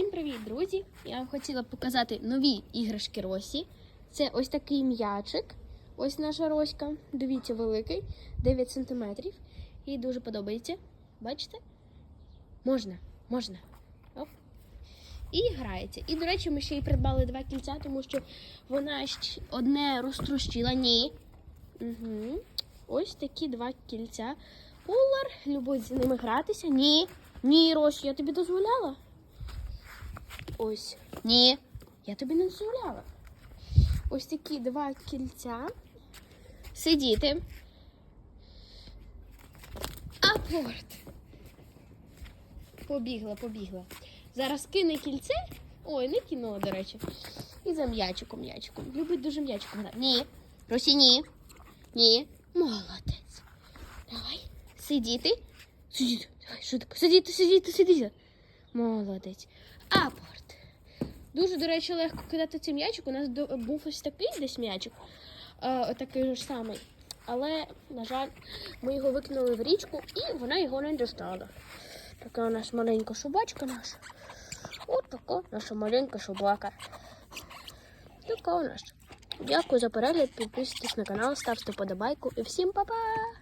Всім привіт, друзі! Я вам хотіла показати нові іграшки Росі. Це ось такий м'ячик. Ось наша Роська. Дивіться, великий, 9 см. Їй дуже подобається. Бачите? Можна, можна. Оп. І грається. І, до речі, ми ще й придбали два кільця, тому що вона ще одне розтрощила. Ні. Угу. Ось такі два кільця. Полар любить з ними гратися. Ні. Ні, Рось, я тобі дозволяла. Ось. Ні. Я тобі не дозволяла. Ось такі два кільця. Сидіти. Апорт. Побігла, побігла. Зараз кине кільце. Ой, не кинула, до речі. І за м'ячиком, м'ячиком. Любить дуже м'ячиком. Ні. Росі, ні. Ні. Молодець. Давай. Сидіти. Сидіти. Давай, швидко. Сидіти, сидіти, сидіти. Молодець. Апорт. Дуже, до речі, легко кидати цей м'ячик. У нас був ось такий десь м'ячик. Такий ж самий. Але, на жаль, ми його викинули в річку і вона його не достала. Така у нас маленька собачка наша. От така наша маленька собака. Така у нас. Дякую за перегляд. Підписуйтесь на канал, ставте подобайку і всім па-па!